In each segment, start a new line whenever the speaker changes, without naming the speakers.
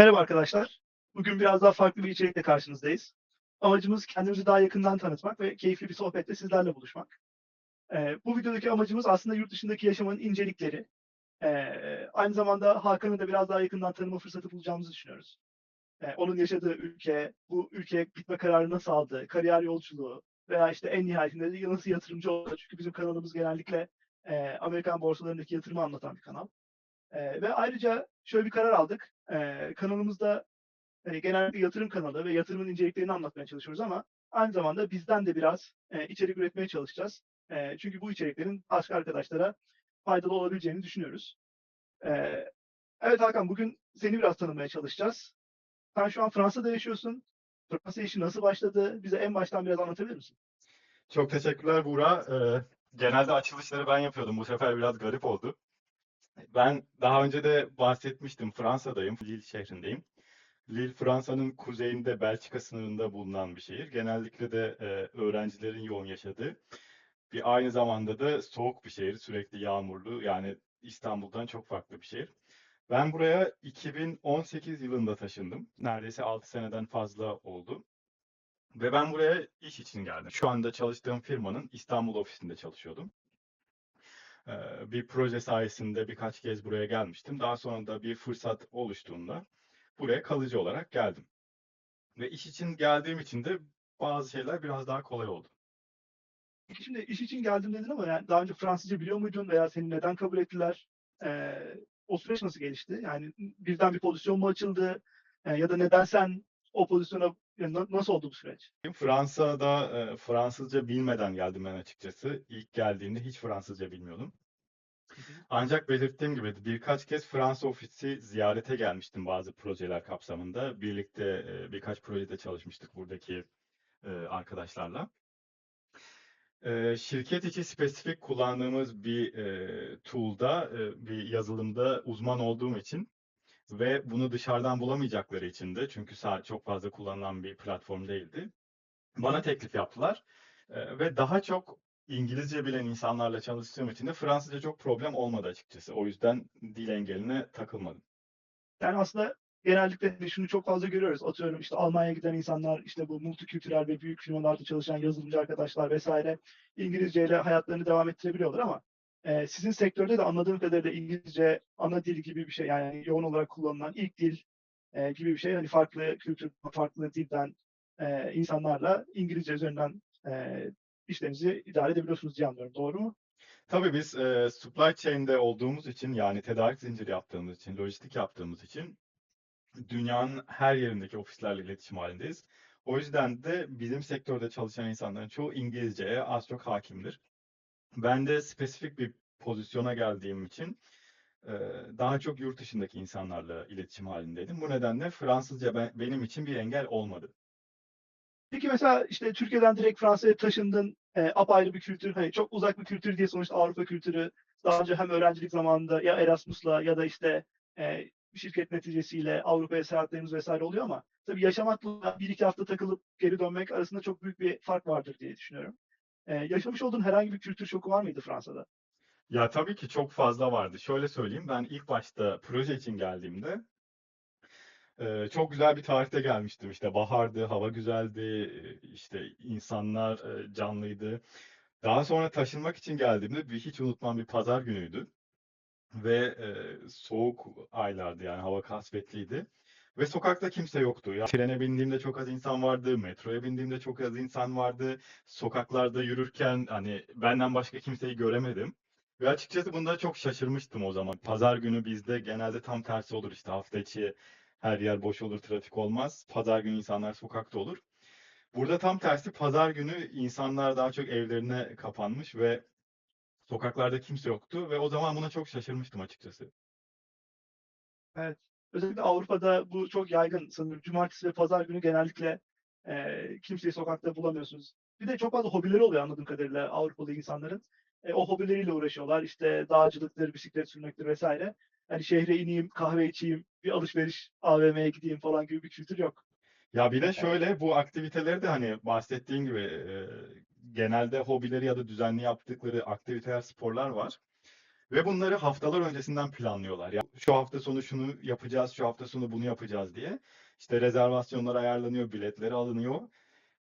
Merhaba arkadaşlar. Bugün biraz daha farklı bir içerikle karşınızdayız. Amacımız kendimizi daha yakından tanıtmak ve keyifli bir sohbette sizlerle buluşmak. Ee, bu videodaki amacımız aslında yurt dışındaki yaşamın incelikleri. Ee, aynı zamanda Hakan'ı da biraz daha yakından tanıma fırsatı bulacağımızı düşünüyoruz. Ee, onun yaşadığı ülke, bu ülkeye gitme kararı nasıl aldı, kariyer yolculuğu veya işte en nihayetinde de nasıl yatırımcı oldu. Çünkü bizim kanalımız genellikle e, Amerikan borsalarındaki yatırımı anlatan bir kanal. Ee, ve ayrıca şöyle bir karar aldık. Ee, kanalımızda hani genel bir yatırım kanalı ve yatırımın inceliklerini anlatmaya çalışıyoruz ama aynı zamanda bizden de biraz e, içerik üretmeye çalışacağız. E, çünkü bu içeriklerin başka arkadaşlara faydalı olabileceğini düşünüyoruz. E, evet Hakan bugün seni biraz tanımaya çalışacağız. Sen şu an Fransa'da yaşıyorsun. Fransa işi nasıl başladı? Bize en baştan biraz anlatabilir misin?
Çok teşekkürler Buğra. Ee, genelde açılışları ben yapıyordum. Bu sefer biraz garip oldu. Ben daha önce de bahsetmiştim. Fransa'dayım. Lille şehrindeyim. Lille Fransa'nın kuzeyinde Belçika sınırında bulunan bir şehir. Genellikle de e, öğrencilerin yoğun yaşadığı. Bir aynı zamanda da soğuk bir şehir. Sürekli yağmurlu. Yani İstanbul'dan çok farklı bir şehir. Ben buraya 2018 yılında taşındım. Neredeyse 6 seneden fazla oldu. Ve ben buraya iş için geldim. Şu anda çalıştığım firmanın İstanbul ofisinde çalışıyordum. Ee, bir proje sayesinde birkaç kez buraya gelmiştim. Daha sonra da bir fırsat oluştuğunda buraya kalıcı olarak geldim. Ve iş için geldiğim için de bazı şeyler biraz daha kolay oldu.
Şimdi iş için geldim dedin ama yani daha önce Fransızca biliyor muydun veya seni neden kabul ettiler? E, o süreç nasıl gelişti? Yani birden bir pozisyon mu açıldı? E, ya da neden sen o pozisyona nasıl oldu bu süreç?
Fransa'da e, Fransızca bilmeden geldim ben açıkçası. İlk geldiğimde hiç Fransızca bilmiyordum. Ancak belirttiğim gibi birkaç kez Fransa ofisi ziyarete gelmiştim bazı projeler kapsamında. Birlikte e, birkaç projede çalışmıştık buradaki e, arkadaşlarla. E, şirket içi spesifik kullandığımız bir e, tool'da, e, bir yazılımda uzman olduğum için ve bunu dışarıdan bulamayacakları için de çünkü sa- çok fazla kullanılan bir platform değildi. Bana teklif yaptılar ve daha çok İngilizce bilen insanlarla çalıştığım için de Fransızca çok problem olmadı açıkçası. O yüzden dil engeline takılmadım.
Yani aslında genellikle şunu çok fazla görüyoruz. Atıyorum işte Almanya'ya giden insanlar, işte bu multikültürel ve büyük firmalarda çalışan yazılımcı arkadaşlar vesaire İngilizceyle hayatlarını devam ettirebiliyorlar ama e, sizin sektörde de anladığım kadarıyla İngilizce ana dil gibi bir şey yani yoğun olarak kullanılan ilk dil e, gibi bir şey. Hani farklı kültür, farklı dilden e, insanlarla İngilizce üzerinden e, işlerinizi idare edebiliyorsunuz diye anlıyorum. Doğru mu?
Tabii biz e, supply chain'de olduğumuz için yani tedarik zinciri yaptığımız için, lojistik yaptığımız için dünyanın her yerindeki ofislerle iletişim halindeyiz. O yüzden de bizim sektörde çalışan insanların çoğu İngilizceye az çok hakimdir. Ben de spesifik bir pozisyona geldiğim için daha çok yurt dışındaki insanlarla iletişim halindeydim. Bu nedenle Fransızca ben- benim için bir engel olmadı.
Peki mesela işte Türkiye'den direkt Fransa'ya taşındın. E, apayrı bir kültür, hani çok uzak bir kültür diye sonuçta Avrupa kültürü. Daha önce hem öğrencilik zamanında ya Erasmus'la ya da işte e, şirket neticesiyle Avrupa'ya seyahatlerimiz vesaire oluyor ama tabii yaşamakla bir iki hafta takılıp geri dönmek arasında çok büyük bir fark vardır diye düşünüyorum. E, yaşamış olduğun herhangi bir kültür şoku var mıydı Fransa'da?
Ya tabii ki çok fazla vardı. Şöyle söyleyeyim, ben ilk başta proje için geldiğimde e, çok güzel bir tarihte gelmiştim. İşte bahardı, hava güzeldi, e, işte insanlar e, canlıydı. Daha sonra taşınmak için geldiğimde bir hiç unutmam bir pazar günüydü ve soğuk aylardı yani hava kasvetliydi. Ve sokakta kimse yoktu. Ya trene bindiğimde çok az insan vardı, metroya bindiğimde çok az insan vardı. Sokaklarda yürürken hani benden başka kimseyi göremedim. Ve açıkçası bunda çok şaşırmıştım o zaman. Pazar günü bizde genelde tam tersi olur işte hafta içi her yer boş olur, trafik olmaz. Pazar günü insanlar sokakta olur. Burada tam tersi pazar günü insanlar daha çok evlerine kapanmış ve sokaklarda kimse yoktu ve o zaman buna çok şaşırmıştım açıkçası.
Evet. Özellikle Avrupa'da bu çok yaygın sanırım. Cumartesi ve pazar günü genellikle e, kimseyi sokakta bulamıyorsunuz. Bir de çok fazla hobileri oluyor anladığım kadarıyla Avrupalı insanların. E, o hobileriyle uğraşıyorlar. İşte dağcılıktır, bisiklet sürmektir vesaire. Hani şehre ineyim, kahve içeyim, bir alışveriş AVM'ye gideyim falan gibi bir kültür yok.
Ya bir de şöyle bu aktiviteleri de hani bahsettiğin gibi e, genelde hobileri ya da düzenli yaptıkları aktiviteler, sporlar var. Ve bunları haftalar öncesinden planlıyorlar. Ya şu hafta sonu şunu yapacağız, şu hafta sonu bunu yapacağız diye. İşte rezervasyonlar ayarlanıyor, biletleri alınıyor.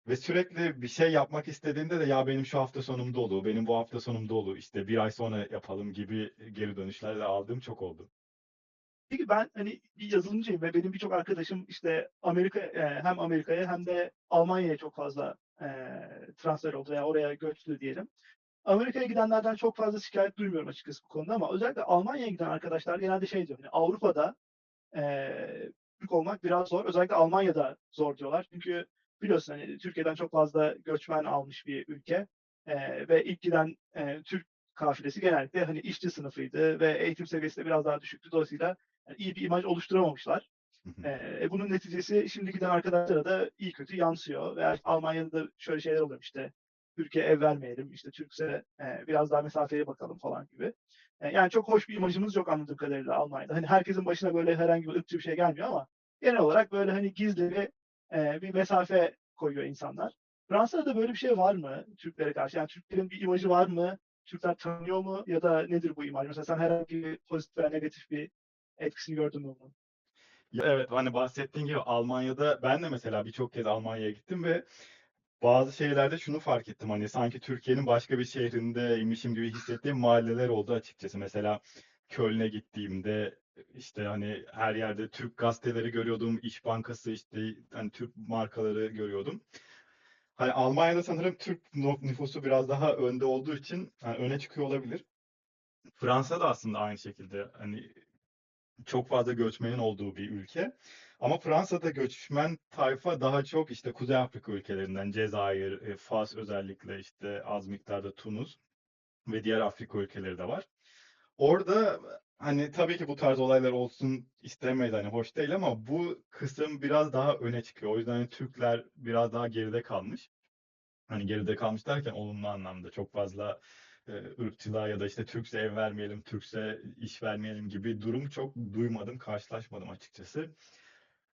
Ve sürekli bir şey yapmak istediğinde de ya benim şu hafta sonum dolu, benim bu hafta sonum dolu, işte bir ay sonra yapalım gibi geri dönüşler de aldığım çok oldu.
Peki ben hani bir yazılımcıyım ve benim birçok arkadaşım işte Amerika e, hem Amerika'ya hem de Almanya'ya çok fazla e, transfer oldu veya oraya göçtü diyelim. Amerika'ya gidenlerden çok fazla şikayet duymuyorum açıkçası bu konuda ama özellikle Almanya'ya giden arkadaşlar genelde şey diyor. Hani Avrupa'da e, Türk olmak biraz zor. Özellikle Almanya'da zor diyorlar. Çünkü biliyorsun hani Türkiye'den çok fazla göçmen almış bir ülke E, ve ilk giden e, Türk kafilesi genellikle hani işçi sınıfıydı ve eğitim seviyesi de biraz daha düşüktü. Dolayısıyla yani iyi bir imaj oluşturamamışlar. E, bunun neticesi şimdi giden arkadaşlara da iyi kötü yansıyor. Veya Almanya'da da şöyle şeyler oluyor işte Türkiye ev vermeyelim, işte Türkse e, biraz daha mesafeye bakalım falan gibi. E, yani çok hoş bir imajımız yok anladığım kadarıyla Almanya'da. Hani herkesin başına böyle herhangi bir ırkçı bir şey gelmiyor ama genel olarak böyle hani gizli bir, e, bir mesafe koyuyor insanlar. Fransa'da da böyle bir şey var mı Türklere karşı? Yani Türklerin bir imajı var mı? Türkler tanıyor mu? Ya da nedir bu imaj? Mesela sen herhangi bir pozitif veya negatif bir etkisini gördün mü bunun?
Evet hani bahsettiğin gibi Almanya'da ben de mesela birçok kez Almanya'ya gittim ve bazı şeylerde şunu fark ettim hani sanki Türkiye'nin başka bir şehrindeymişim gibi hissettiğim mahalleler oldu açıkçası. Mesela Köln'e gittiğimde işte hani her yerde Türk gazeteleri görüyordum, İş Bankası işte hani Türk markaları görüyordum. Hani Almanya'da sanırım Türk nüfusu biraz daha önde olduğu için hani öne çıkıyor olabilir. Fransa da aslında aynı şekilde hani çok fazla göçmenin olduğu bir ülke. Ama Fransa'da göçmen tayfa daha çok işte Kuzey Afrika ülkelerinden Cezayir, e, Fas özellikle işte az miktarda Tunus ve diğer Afrika ülkeleri de var. Orada hani tabii ki bu tarz olaylar olsun istemeyiz hani hoş değil ama bu kısım biraz daha öne çıkıyor. O yüzden hani Türkler biraz daha geride kalmış. Hani geride kalmış derken olumlu anlamda çok fazla e, ırkçılığa ya da işte Türkse ev vermeyelim, Türkse iş vermeyelim gibi durum çok duymadım, karşılaşmadım açıkçası.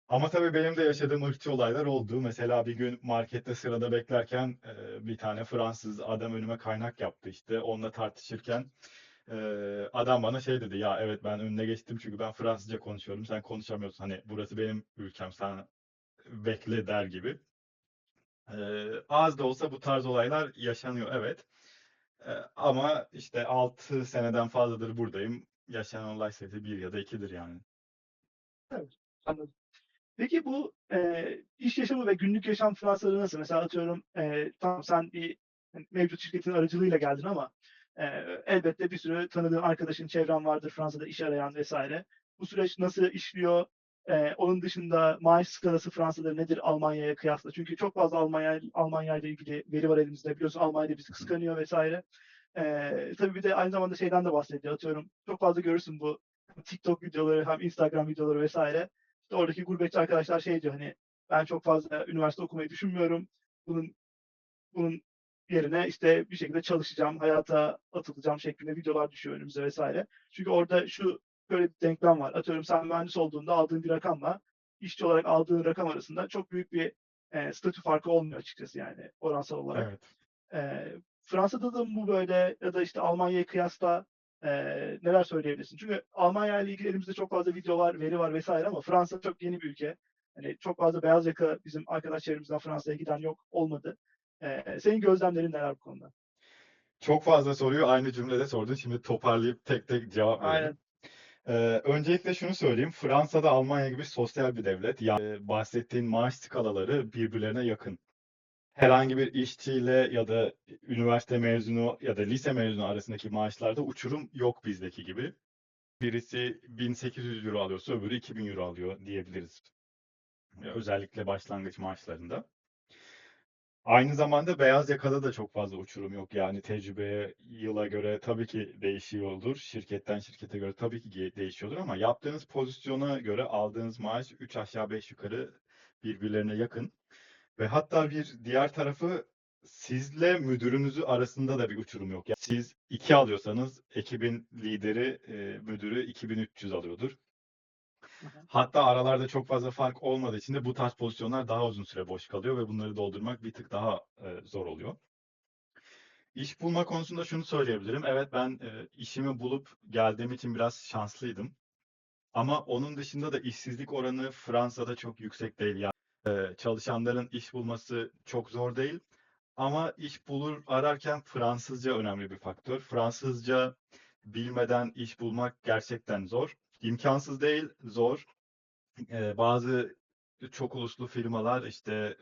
Ama tabii benim de yaşadığım ırkçı olaylar oldu. Mesela bir gün markette sırada beklerken e, bir tane Fransız adam önüme kaynak yaptı işte. Onunla tartışırken e, adam bana şey dedi ya evet ben önüne geçtim çünkü ben Fransızca konuşuyorum. Sen konuşamıyorsun. Hani burası benim ülkem sen bekle der gibi. E, az da olsa bu tarz olaylar yaşanıyor evet. E, ama işte 6 seneden fazladır buradayım. Yaşanan olay sayısı bir ya da ikidir yani.
Anladım. Peki bu e, iş yaşamı ve günlük yaşam Fransa'da nasıl? Mesela atıyorum e, tamam sen bir hani, mevcut şirketin aracılığıyla geldin ama e, elbette bir sürü tanıdığın arkadaşın, çevren vardır Fransa'da iş arayan vesaire. Bu süreç nasıl işliyor? E, onun dışında maaş skalası Fransa'da nedir Almanya'ya kıyasla? Çünkü çok fazla Almanya Almanya ile ilgili veri var elimizde. Biliyorsun Almanya bizi kıskanıyor vesaire. E, tabii bir de aynı zamanda şeyden de bahsediyor. Atıyorum çok fazla görürsün bu TikTok videoları hem Instagram videoları vesaire. İşte oradaki gurbetçi arkadaşlar şey diyor hani ben çok fazla üniversite okumayı düşünmüyorum. Bunun bunun yerine işte bir şekilde çalışacağım, hayata atılacağım şeklinde videolar düşüyor önümüze vesaire. Çünkü orada şu böyle bir denklem var. Atıyorum sen mühendis olduğunda aldığın bir rakamla işçi olarak aldığın rakam arasında çok büyük bir e, statü farkı olmuyor açıkçası yani oransal olarak.
Evet.
E, Fransa'da da bu böyle ya da işte Almanya'ya kıyasla e, neler söyleyebilirsin? Çünkü Almanya ile ilgili elimizde çok fazla video var, veri var vesaire ama Fransa çok yeni bir ülke. Hani çok fazla beyaz yaka bizim arkadaş çevremizden Fransa'ya giden yok olmadı. E, senin gözlemlerin neler bu konuda?
Çok fazla soruyu aynı cümlede sordun. Şimdi toparlayıp tek tek cevap verelim.
Aynen.
Ee, öncelikle şunu söyleyeyim. Fransa'da Almanya gibi sosyal bir devlet. Yani bahsettiğin maaş skalaları birbirlerine yakın. Herhangi bir işçiyle ya da üniversite mezunu ya da lise mezunu arasındaki maaşlarda uçurum yok bizdeki gibi. Birisi 1800 euro alıyorsa öbürü 2000 euro alıyor diyebiliriz. Özellikle başlangıç maaşlarında. Aynı zamanda beyaz yakada da çok fazla uçurum yok. Yani tecrübeye, yıla göre tabii ki değişiyordur. Şirketten şirkete göre tabii ki değişiyordur ama yaptığınız pozisyona göre aldığınız maaş 3 aşağı 5 yukarı birbirlerine yakın. Ve hatta bir diğer tarafı sizle müdürünüzü arasında da bir uçurum yok. Yani siz 2 alıyorsanız ekibin lideri, e, müdürü 2300 alıyordur. Hatta aralarda çok fazla fark olmadığı için de bu tarz pozisyonlar daha uzun süre boş kalıyor ve bunları doldurmak bir tık daha e, zor oluyor. İş bulma konusunda şunu söyleyebilirim. Evet ben e, işimi bulup geldiğim için biraz şanslıydım. Ama onun dışında da işsizlik oranı Fransa'da çok yüksek değil. Yani e, çalışanların iş bulması çok zor değil. Ama iş bulur ararken Fransızca önemli bir faktör. Fransızca bilmeden iş bulmak gerçekten zor. İmkansız değil, zor. E, bazı çok uluslu firmalar işte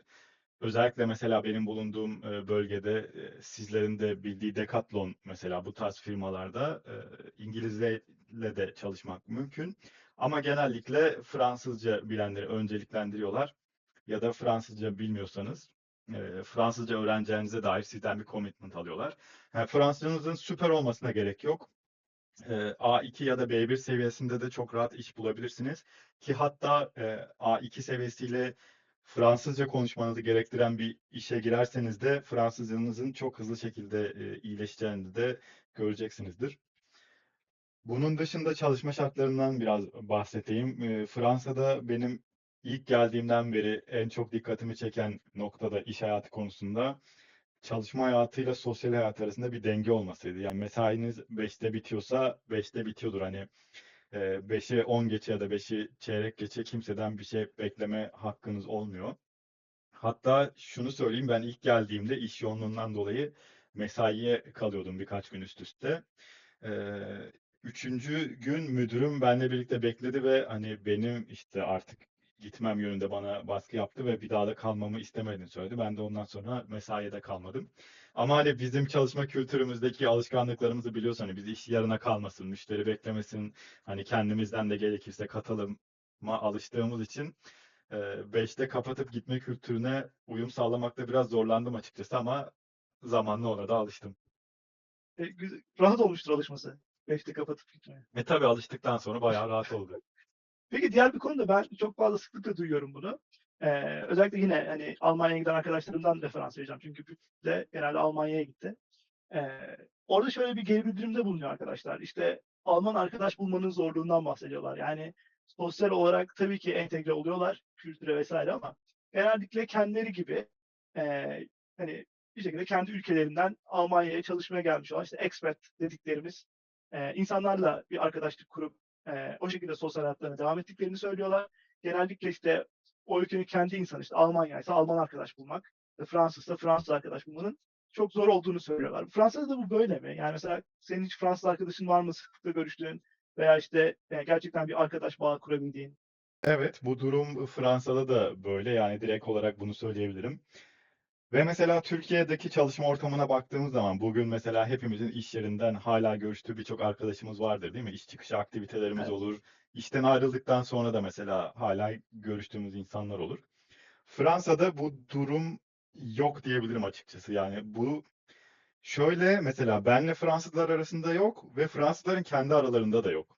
özellikle mesela benim bulunduğum e, bölgede e, sizlerin de bildiği Decathlon mesela bu tarz firmalarda e, de çalışmak mümkün. Ama genellikle Fransızca bilenleri önceliklendiriyorlar. Ya da Fransızca bilmiyorsanız e, Fransızca öğreneceğinize dair sizden bir commitment alıyorlar. Yani Fransızcanızın süper olmasına gerek yok. E, A2 ya da B1 seviyesinde de çok rahat iş bulabilirsiniz. Ki hatta e, A2 seviyesiyle Fransızca konuşmanızı gerektiren bir işe girerseniz de Fransızcanızın çok hızlı şekilde e, iyileşeceğini de göreceksinizdir. Bunun dışında çalışma şartlarından biraz bahsedeyim. E, Fransa'da benim ilk geldiğimden beri en çok dikkatimi çeken noktada iş hayatı konusunda çalışma hayatıyla sosyal hayat arasında bir denge olmasıydı. Yani mesainiz 5'te bitiyorsa 5'te bitiyordur. Hani e, 5'e 10 geçe ya da 5'i çeyrek geçe kimseden bir şey bekleme hakkınız olmuyor. Hatta şunu söyleyeyim ben ilk geldiğimde iş yoğunluğundan dolayı mesaiye kalıyordum birkaç gün üst üste. Ee, üçüncü gün müdürüm benimle birlikte bekledi ve hani benim işte artık gitmem yönünde bana baskı yaptı ve bir daha da kalmamı istemediğini söyledi. Ben de ondan sonra mesaiye de kalmadım. Ama hani bizim çalışma kültürümüzdeki alışkanlıklarımızı biliyorsun hani biz iş yarına kalmasın, müşteri beklemesin, hani kendimizden de gerekirse katılıma alıştığımız için 5'te kapatıp gitme kültürüne uyum sağlamakta biraz zorlandım açıkçası ama zamanla ona da alıştım.
E, güzel- rahat olmuştur alışması. 5'te kapatıp gitmeye.
Ve tabii alıştıktan sonra bayağı rahat oldu.
Peki diğer bir konu da ben çok fazla sıklıkla duyuyorum bunu. Ee, özellikle yine hani Almanya'ya giden arkadaşlarımdan referans vereceğim. Çünkü de genelde Almanya'ya gitti. Ee, orada şöyle bir geri bildirimde bulunuyor arkadaşlar. İşte Alman arkadaş bulmanın zorluğundan bahsediyorlar. Yani sosyal olarak tabii ki entegre oluyorlar kültüre vesaire ama genellikle kendileri gibi e, hani bir şekilde kendi ülkelerinden Almanya'ya çalışmaya gelmiş olan işte expat dediklerimiz e, insanlarla bir arkadaşlık kurup e, o şekilde sosyal hayatlarına devam ettiklerini söylüyorlar. Genellikle işte o ülkenin kendi insanı işte Almanya ise Alman arkadaş bulmak, e, Fransızsa Fransız arkadaş bulmanın çok zor olduğunu söylüyorlar. Fransa'da da bu böyle mi? Yani mesela senin hiç Fransız arkadaşın var mı sıklıkla görüştüğün veya işte e, gerçekten bir arkadaş bağı kurabildiğin?
Evet, bu durum Fransa'da da böyle yani direkt olarak bunu söyleyebilirim. Ve mesela Türkiye'deki çalışma ortamına baktığımız zaman bugün mesela hepimizin iş yerinden hala görüştüğü birçok arkadaşımız vardır değil mi? İş çıkışı aktivitelerimiz
Evet.
olur. İşten ayrıldıktan sonra da mesela hala görüştüğümüz insanlar olur. Fransa'da bu durum yok diyebilirim açıkçası. Yani bu şöyle mesela benle Fransızlar arasında yok ve Fransızların kendi aralarında da yok.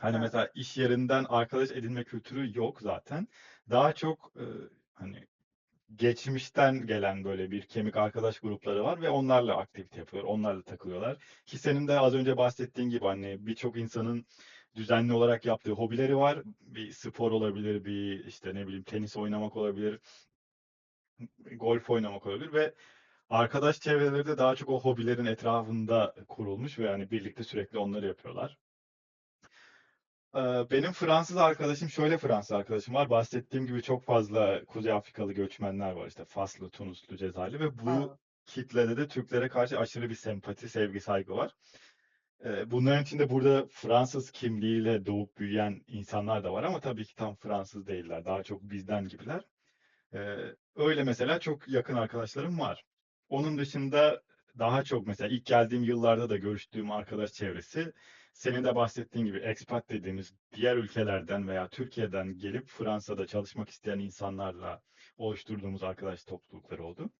Hani mesela iş yerinden arkadaş edinme kültürü yok zaten. Daha çok e, hani geçmişten gelen böyle bir kemik arkadaş grupları var ve onlarla aktivite yapıyorlar, onlarla takılıyorlar. Ki senin de az önce bahsettiğin gibi hani birçok insanın düzenli olarak yaptığı hobileri var. Bir spor olabilir, bir işte ne bileyim tenis oynamak olabilir, golf oynamak olabilir ve arkadaş çevreleri de daha çok o hobilerin etrafında kurulmuş ve hani birlikte sürekli onları yapıyorlar. Ee, Benim Fransız arkadaşım şöyle Fransız arkadaşım var. Bahsettiğim gibi çok fazla Kuzey Afrikalı göçmenler var işte Faslı, Tunuslu, Cezayirli ve bu
Ha,
kitlede de Türklere karşı aşırı bir sempati, sevgi, saygı var. Ee, Bunların içinde burada Fransız kimliğiyle doğup büyüyen insanlar da var ama tabii ki tam Fransız değiller. Daha çok bizden gibiler. Ee, Öyle mesela çok yakın arkadaşlarım var. Onun dışında daha çok mesela ilk geldiğim yıllarda da görüştüğüm arkadaş çevresi senin de bahsettiğin gibi expat dediğimiz diğer ülkelerden veya Türkiye'den gelip Fransa'da çalışmak isteyen insanlarla oluşturduğumuz arkadaş toplulukları oldu.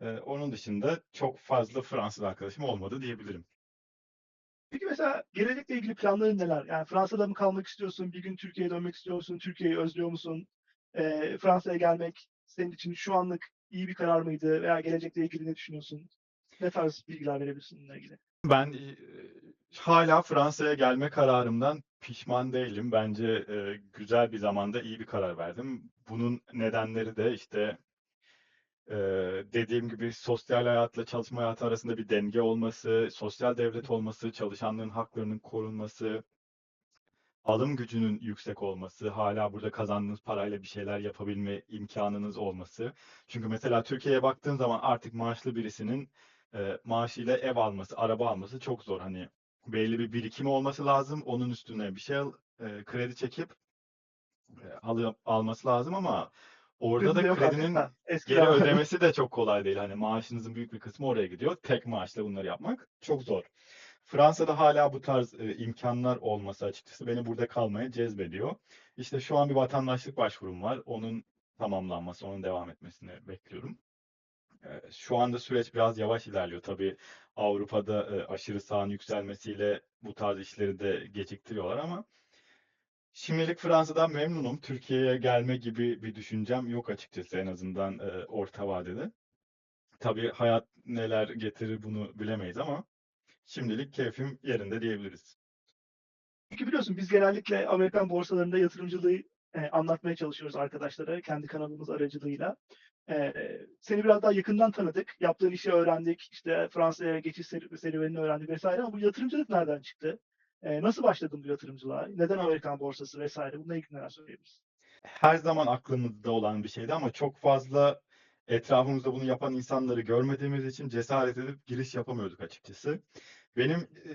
Ee, onun dışında çok fazla Fransız arkadaşım olmadı diyebilirim.
Peki mesela gelecekle ilgili planların neler? Yani Fransa'da mı kalmak istiyorsun? Bir gün Türkiye'ye dönmek istiyorsun? Türkiye'yi özlüyor musun? Ee, Fransa'ya gelmek senin için şu anlık iyi bir karar mıydı? Veya gelecekle ilgili ne düşünüyorsun? Ne tarz bilgiler verebilirsin bununla ilgili?
Ben e, hala Fransa'ya gelme kararımdan pişman değilim. Bence e, güzel bir zamanda iyi bir karar verdim. Bunun nedenleri de işte Eee, dediğim gibi sosyal hayatla çalışma hayatı arasında bir denge olması, sosyal devlet olması, çalışanların haklarının korunması, alım gücünün yüksek olması, hala burada kazandığınız parayla bir şeyler yapabilme imkanınız olması. Çünkü mesela Türkiye'ye baktığın zaman artık maaşlı birisinin eee, maaşıyla ev alması, araba alması çok zor. Hani belli bir birikimi olması lazım. Onun üstüne bir şey al- eee, kredi çekip eee, alı- alması lazım ama orada da kredinin geri ödemesi de çok kolay değil. Hani maaşınızın büyük bir kısmı oraya gidiyor. Tek maaşla bunları yapmak çok zor. Fransa'da hala bu tarz e, imkanlar olması açıkçası beni burada kalmaya cezbediyor. İşte şu an bir vatandaşlık başvurum var. Onun tamamlanması, onun devam etmesini bekliyorum. E, Şu anda süreç biraz yavaş ilerliyor. Tabii Avrupa'da e, aşırı sağın yükselmesiyle bu tarz işleri de geciktiriyorlar ama şimdilik Fransa'dan memnunum. Türkiye'ye gelme gibi bir düşüncem yok açıkçası en azından e, orta vadede. Tabii hayat neler getirir bunu bilemeyiz ama şimdilik keyfim yerinde diyebiliriz.
Çünkü biliyorsun biz genellikle Amerikan borsalarında yatırımcılığı e, anlatmaya çalışıyoruz arkadaşlara kendi kanalımız aracılığıyla. E, seni biraz daha yakından tanıdık, yaptığın işi öğrendik, işte Fransa'ya geçiş serüvenini öğrendik vesaire ama bu yatırımcılık nereden çıktı? E, nasıl başladın bu yatırımcılığa? Neden Amerikan borsası vesaire? Bununla ilgili neler söyleyebilirsin?
Her zaman aklımızda olan bir şeydi ama çok fazla etrafımızda bunu yapan insanları görmediğimiz için cesaret edip giriş yapamıyorduk açıkçası. Benim e,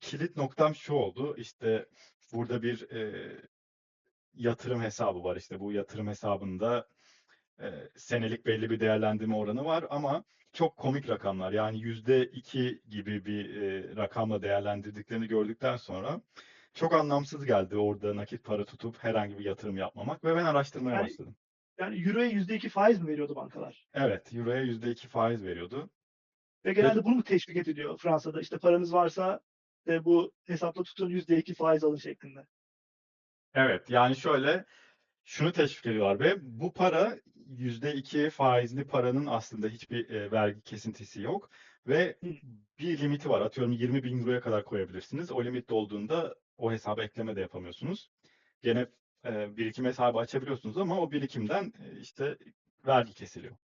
kilit noktam şu oldu. İşte burada bir e, yatırım hesabı var. İşte bu yatırım hesabında senelik belli bir değerlendirme oranı var ama çok komik rakamlar. Yani yüzde iki gibi bir e, rakamla değerlendirdiklerini gördükten sonra çok anlamsız geldi orada nakit para tutup herhangi bir yatırım yapmamak ve ben araştırmaya
Yani-
başladım.
Yani Euro'ya %2 faiz mi veriyordu bankalar?
Evet, Euro'ya yüzde iki faiz veriyordu.
Ve genelde bunu mu teşvik ediliyor Fransa'da? İşte paranız varsa e, bu hesapta tutun %2 faiz alın şeklinde.
Evet, yani şöyle şunu teşvik ediyorlar ve bu para yüzde iki faizli paranın aslında hiçbir e, vergi kesintisi yok ve bir limiti var. Atıyorum 20 bin euroya kadar koyabilirsiniz. O limit dolduğunda o hesaba ekleme de yapamıyorsunuz. Gene e, birikim hesabı açabiliyorsunuz ama o birikimden e, işte vergi kesiliyor.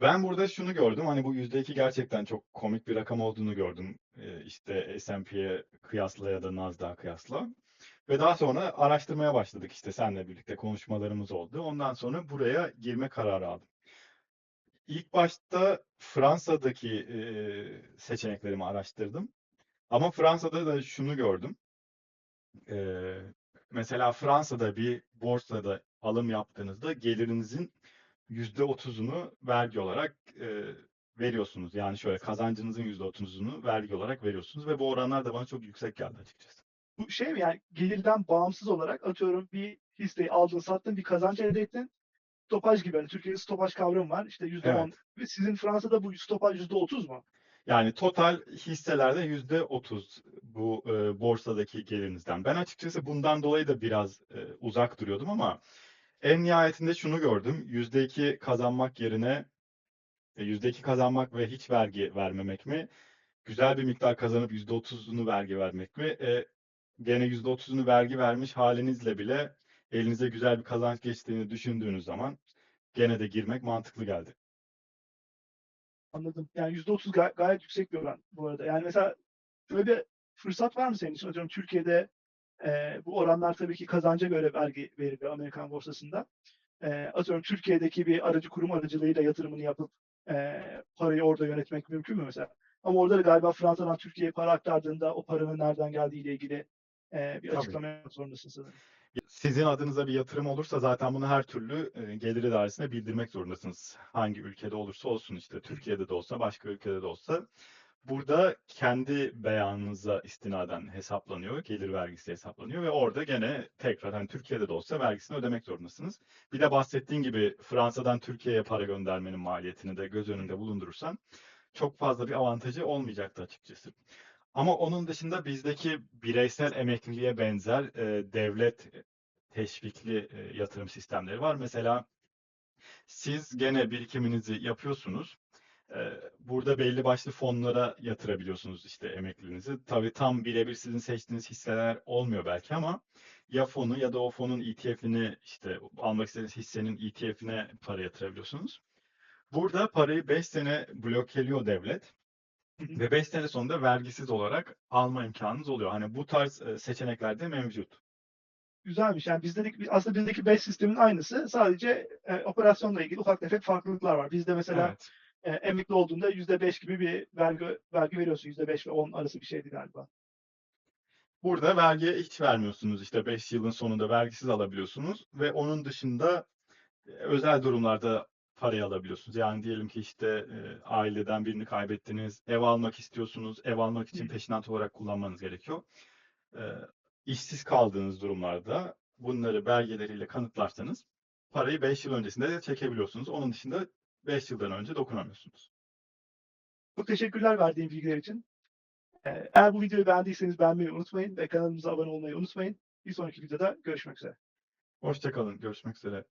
Ben burada şunu gördüm. Hani bu yüzde iki gerçekten çok komik bir rakam olduğunu gördüm. E, işte S&P'ye kıyasla ya da Nasdaq'a kıyasla. Ve daha sonra araştırmaya başladık işte seninle birlikte konuşmalarımız oldu. Ondan sonra buraya girme kararı aldım. İlk başta Fransa'daki e, seçeneklerimi araştırdım. Ama Fransa'da da şunu gördüm. E, mesela Fransa'da bir borsada alım yaptığınızda gelirinizin yüzde otuzunu vergi olarak e, veriyorsunuz. Yani şöyle kazancınızın yüzde otuzunu vergi olarak veriyorsunuz ve bu oranlar da bana çok yüksek geldi açıkçası.
Bu şey mi yani gelirden bağımsız olarak atıyorum bir hisseyi aldın sattın bir kazanç elde ettin. Stopaj gibi hani Türkiye'de stopaj kavramı var işte yüzde on. Ve sizin Fransa'da bu stopaj yüzde otuz mu?
Yani total hisselerde yüzde otuz bu e, borsadaki gelirinizden. Ben açıkçası bundan dolayı da biraz e, uzak duruyordum ama en nihayetinde şunu gördüm. Yüzde iki kazanmak yerine e, yüzde iki kazanmak ve hiç vergi vermemek mi? Güzel bir miktar kazanıp yüzde otuzunu vergi vermek mi? E, gene yüzde otuzunu vergi vermiş halinizle bile elinize güzel bir kazanç geçtiğini düşündüğünüz zaman gene de girmek mantıklı geldi.
Anladım. Yani yüzde otuz gay- gayet yüksek bir oran bu arada. Yani mesela böyle bir fırsat var mı senin için? Atıyorum Türkiye'de e, bu oranlar tabii ki kazanca göre vergi veriliyor Amerikan borsasında. E, atıyorum Türkiye'deki bir aracı kurum aracılığıyla yatırımını yapıp e, parayı orada yönetmek mümkün mü mesela? Ama orada da galiba Fransa'dan Türkiye'ye para aktardığında o paranın nereden geldiği ile ilgili e, bir
Tabii.
açıklama yapmak zorundasın sanırım.
Sizin adınıza bir yatırım olursa zaten bunu her türlü e, gelir idaresine bildirmek zorundasınız. Hangi ülkede olursa olsun işte Türkiye'de de olsa başka ülkede de olsa. Burada kendi beyanınıza istinaden hesaplanıyor, gelir vergisi hesaplanıyor ve orada gene tekrar hani Türkiye'de de olsa vergisini ödemek zorundasınız. Bir de bahsettiğin gibi Fransa'dan Türkiye'ye para göndermenin maliyetini de göz önünde bulundurursan çok fazla bir avantajı olmayacaktı açıkçası. Ama onun dışında bizdeki bireysel emekliliğe benzer e, devlet teşvikli e, yatırım sistemleri var. Mesela siz gene birikiminizi yapıyorsunuz. E, burada belli başlı fonlara yatırabiliyorsunuz işte emekliliğinizi. Tabii tam birebir sizin seçtiğiniz hisseler olmuyor belki ama ya fonu ya da o fonun ETF'ini işte almak istediğiniz hissenin ETF'ine para yatırabiliyorsunuz. Burada parayı 5 sene blokeliyor devlet. Ve 5 sene sonunda vergisiz olarak alma imkanınız oluyor. Hani bu tarz e, seçenekler de mevcut.
Güzelmiş. Yani bizdeki aslında bizdeki BES sistemin aynısı. Sadece e, operasyonla ilgili ufak tefek farklılıklar var. Bizde mesela
Evet.
e, emekli olduğunda %5 gibi bir vergi vergi veriyorsun. %5 ve 10 arası bir şeydi galiba.
Burada vergi hiç vermiyorsunuz. İşte 5 yılın sonunda vergisiz alabiliyorsunuz ve onun dışında e, özel durumlarda parayı alabiliyorsunuz. Yani diyelim ki işte e, aileden birini kaybettiniz, ev almak istiyorsunuz, ev almak için peşinat olarak kullanmanız gerekiyor. E, işsiz kaldığınız durumlarda bunları belgeleriyle kanıtlarsanız parayı 5 yıl öncesinde de çekebiliyorsunuz. Onun dışında 5 yıldan önce dokunamıyorsunuz.
Çok teşekkürler verdiğin bilgiler için. E, eğer bu videoyu beğendiyseniz beğenmeyi unutmayın ve kanalımıza abone olmayı unutmayın. Bir sonraki videoda görüşmek üzere.
Hoşçakalın, görüşmek üzere.